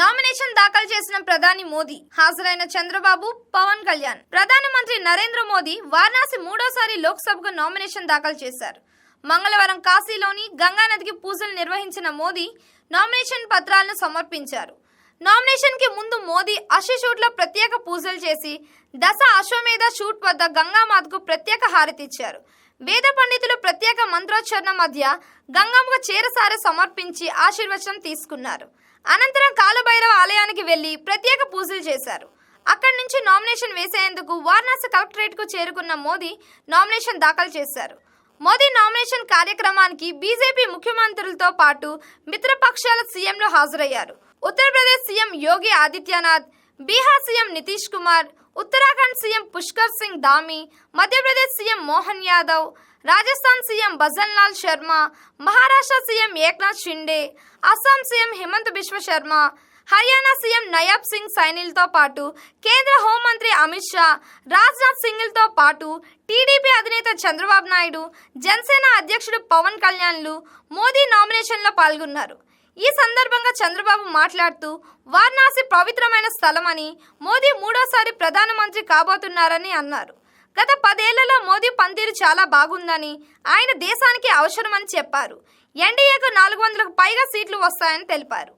Nomination దాఖలు చేసిన ప్రధాని మోదీ. హాజరైన చంద్రబాబు పవన్ కళ్యాణ్. ప్రధానమంత్రి నరేంద్ర మోదీ వారణాసి మూడోసారి లోక్సభకు నామినేషన్ దాఖలు చేశారు. మంగళవారం కాశీలోని గంగానదికి పూజలు నిర్వహించిన మోదీ నామినేషన్ పత్రాలను సమర్పించారు. నామినేషన్కి ముందు మోదీ అషి షూట్లో ప్రత్యేక పూజలు చేసి దశ అశ్వమేధ షూట్ వద్ద గంగామాతకు ప్రత్యేక హారతిచ్చారు వేద పండితులు ప్రత్యేక మంత్రోచ్చరణ మధ్య గంగమ్మకు చీరసారి సమర్పించి ఆశీర్వచనం తీసుకున్నారు. అనంతరం కాలభైరవ ఆలయానికి వెళ్ళి ప్రత్యేక పూజలు చేశారు. అక్కడి నుంచి నామినేషన్ వేసేందుకు వారణాసి కలెక్టరేట్కు చేరుకున్న మోదీ నామినేషన్ దాఖలు చేశారు. మోదీ నామినేషన్ కార్యక్రమానికి బీజేపీ ముఖ్యమంత్రులతో పాటు మిత్రపక్షాల సీఎంలు హాజరయ్యారు. Uttar Pradesh CM Yogi Adityanath Bihar CM Nitish Kumar Uttarakhand CM Pushkar Singh Dhami Madhya Pradesh CM Mohan Yadav Rajasthan CM Bhajan Lal Sharma Maharashtra CM Eknath Shinde Assam CM Himanta Biswa Sarma Haryana CM Nayab Singh సైనిల్తో పాటు కేంద్ర హోంమంత్రి అమిత్ షా రాజ్నాథ్ సింగ్లతో పాటు TDP అధినేత చంద్రబాబు నాయుడు జనసేన అధ్యక్షుడు పవన్ కళ్యాణ్లు మోదీ నామినేషన్లో పాల్గొన్నారు. ఈ సందర్భంగా చంద్రబాబు మాట్లాడుతూ వారణాసి పవిత్రమైన స్థలమని మోదీ మూడోసారి ప్రధానమంత్రి కాబోతున్నారని అన్నారు. గత పదేళ్ళలో మోదీ పనితీరు చాలా బాగుందని ఆయన దేశానికి అవసరమని చెప్పారు. ఎన్డీఏకు నాలుగు వందలకు పైగా సీట్లు వస్తాయని తెలిపారు.